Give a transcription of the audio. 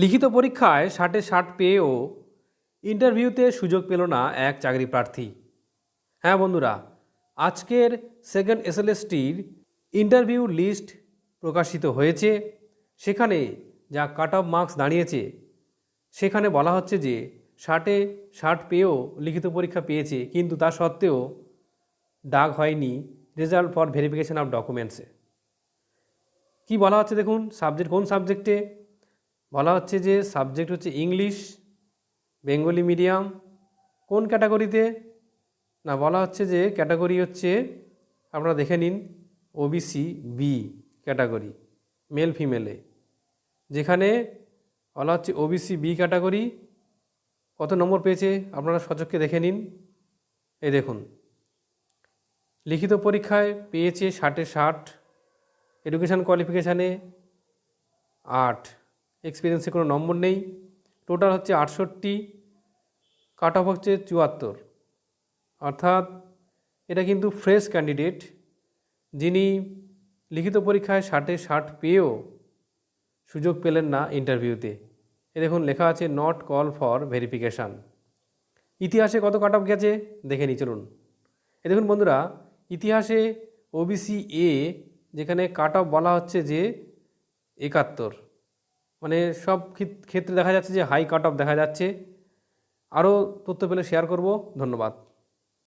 লিখিত পরীক্ষায় ষাটে ষাট পেয়েও ইন্টারভিউতে সুযোগ পেল না এক চাকরি প্রার্থী। হ্যাঁ বন্ধুরা, আজকের সেকেন্ড এসএলএসটির ইন্টারভিউ লিস্ট প্রকাশিত হয়েছে। সেখানে যা কাট অফ মার্কস দাঁড়িয়েছে, সেখানে বলা হচ্ছে যে ষাটে ষাট পেয়েও লিখিত পরীক্ষা পেয়েছে, কিন্তু তা সত্ত্বেও ডাক হয়নি রেজাল্ট ফর ভেরিফিকেশন অফ ডকুমেন্টসে কি বলা হচ্ছে দেখুন সাবজেক্ট কোন সাবজেক্টে বলা হচ্ছে যে সাবজেক্ট হচ্ছে ইংলিশ বেঙ্গলি মিডিয়াম কোন ক্যাটাগরিতে না, বলা হচ্ছে যে ক্যাটাগরি হচ্ছে, আপনারা দেখে নিন ওবিসি বি ক্যাটাগরি মেল ফিমেলে যেখানে বলা হচ্ছে ওবিসি বি ক্যাটাগরি কত নম্বর পেয়েছে? আপনারা সচক্ষে দেখে নিন। এই দেখুন। লিখিত পরীক্ষায় পেয়েছে ষাটে ষাট এডুকেশান কোয়ালিফিকেশানে আট। এক্সপিরিয়েন্সে কোনো নম্বর নেই। টোটাল হচ্ছে আটষট্টি কাট অফ হচ্ছে চুয়াত্তর। অর্থাৎ এটা কিন্তু ফ্রেশ ক্যান্ডিডেট যিনি লিখিত পরীক্ষায় ষাটে ষাট পেয়েও সুযোগ পেলেন না ইন্টারভিউতে এ দেখুন, লেখা আছে নট কল ফর ভেরিফিকেশান ইতিহাসে কত কাট অফ গেছে? দেখে নি চলুন। এ দেখুন, বন্ধুরা, ইতিহাসে ওবিসি এ যেখানে কাট অফ বলা হচ্ছে যে একাত্তর। মানে সব ক্ষেত- ক্ষেত্রে দেখা যাচ্ছে যে হাই কাট অফ দেখা যাচ্ছে। আরও তথ্য পেলে শেয়ার করব। ধন্যবাদ।